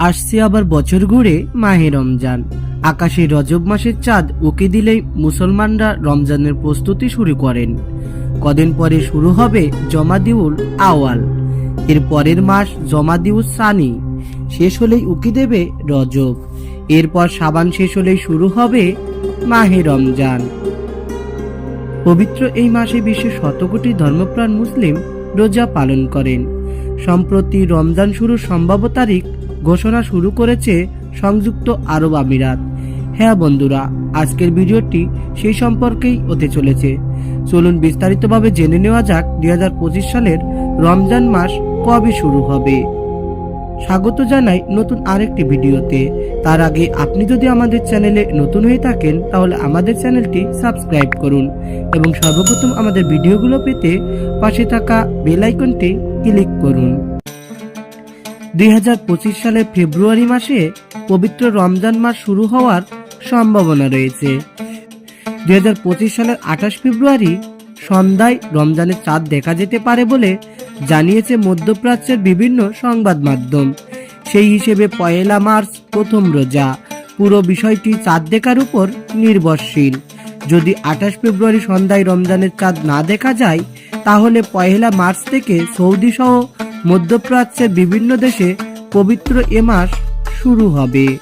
আসছে আবার বছর ঘুরে মাহে রমজান। আকাশে রজব মাসের চাঁদ উকি দিলেই মুসলমানরা রমজানের প্রস্তুতি শুরু করেন। কদিন পরে শুরু হবে জমাদিউল আওয়াল। এর পরের মাস জমাদিউল সানি। শেষ হলেই উকি দেবে রজব। এরপর সাবান শেষ হলেই শুরু হবে মাহে রমজান। পবিত্র এই মাসে বিশ্বের শতকোটি ধর্মপ্রাণ মুসলিম রোজা পালন করেন। সম্প্রতি রমজান শুরুর সম্ভাব্য তারিখ ঘোষণা শুরু করেছে সংযুক্ত আরব আমিরাত। হ্যাঁ বন্ধুরা, আজকের ভিডিওটি সেই সম্পর্কেই হতে চলেছে। চলুন বিস্তারিতভাবে জেনে নেওয়া যাক দুই হাজার পঁচিশ সালের রমজান মাস কবে শুরু হবে। স্বাগত জানাই নতুন আরেকটি ভিডিওতে। তার আগে আপনি যদি আমাদের চ্যানেলে নতুন হয়ে থাকেন, তাহলে আমাদের চ্যানেলটি সাবস্ক্রাইব করুন এবং সর্বপ্রথম আমাদের ভিডিওগুলো পেতে পাশে থাকা বেল আইকনটি ক্লিক করুন। দুই হাজার পঁচিশ সালের ফেব্রুয়ারি মাসে পবিত্র রমজান মাস শুরু হওয়ার সম্ভাবনা রয়েছে। দু হাজার পঁচিশ সালের আঠাশ ফেব্রুয়ারি সন্ধ্যায় রমজানের চাঁদ দেখা যেতে পারে বলে জানিয়েছে মধ্যপ্রাচ্যের বিভিন্ন সংবাদ মাধ্যম। সেই হিসেবে পয়লা মার্চ প্রথম রোজা। পুরো বিষয়টি চাঁদ দেখার উপর নির্ভরশীল। যদি আঠাশ ফেব্রুয়ারি সন্ধ্যায় রমজানের চাঁদ না দেখা যায়, তাহলে পয়লা মার্চ থেকে সৌদি সহ মধ্যপ্রাচ্যের বিভিন্ন দেশে পবিত্র এ মাস শুরু হবে।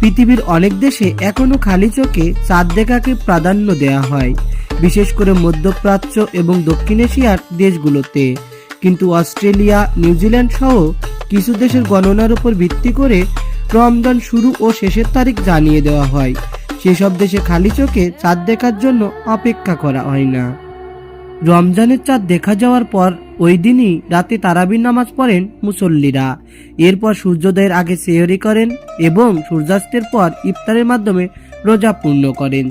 পৃথিবীর অনেক দেশে এখনও খালি চোখে চাঁদ দেখাকে প্রাধান্য দেওয়া হয়, বিশেষ করে মধ্যপ্রাচ্য এবং দক্ষিণ এশিয়ার দেশগুলোতে। কিন্তু অস্ট্রেলিয়া, নিউজিল্যান্ড সহ কিছু দেশের গণনার উপর ভিত্তি করে রমজান শুরু ও শেষের তারিখ জানিয়ে দেওয়া হয়। সেসব দেশে খালি চোখে চাঁদ দেখার জন্য অপেক্ষা করা হয় না। রমজানের চাঁদ দেখা যাওয়ার পর ওই দিনই রাতে তারাবির নামাজ পড়েন মুসল্লিরা। এরপর সূর্যোদয়ের আগে সেহরি করেন এবং সূর্যাস্তের পর ইফতারের মাধ্যমে রোজা পূর্ণ করেন।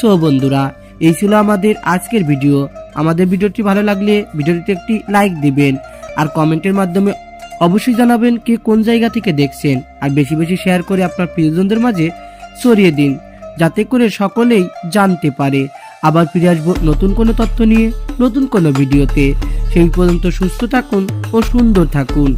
সো বন্ধুরা, এই ছিল আমাদের আজকের ভিডিও। আমাদের ভিডিওটি ভালো লাগলে ভিডিওটিতে একটি লাইক দিবেন আর কমেন্টের মাধ্যমে অবশ্যই জানাবেন কে কোন জায়গা থেকে দেখছেন আর বেশি বেশি শেয়ার করে আপনার প্রিয়জনদের মাঝে ছড়িয়ে দিন, যাতে করে সকলেই জানতে পারে। আবার ফিরে আসব নতুন কোনো তথ্য নিয়ে, নতুন কোনো ভিডিওতে। সেই পর্যন্ত সুস্থ থাকুন ও সুন্দর থাকুন।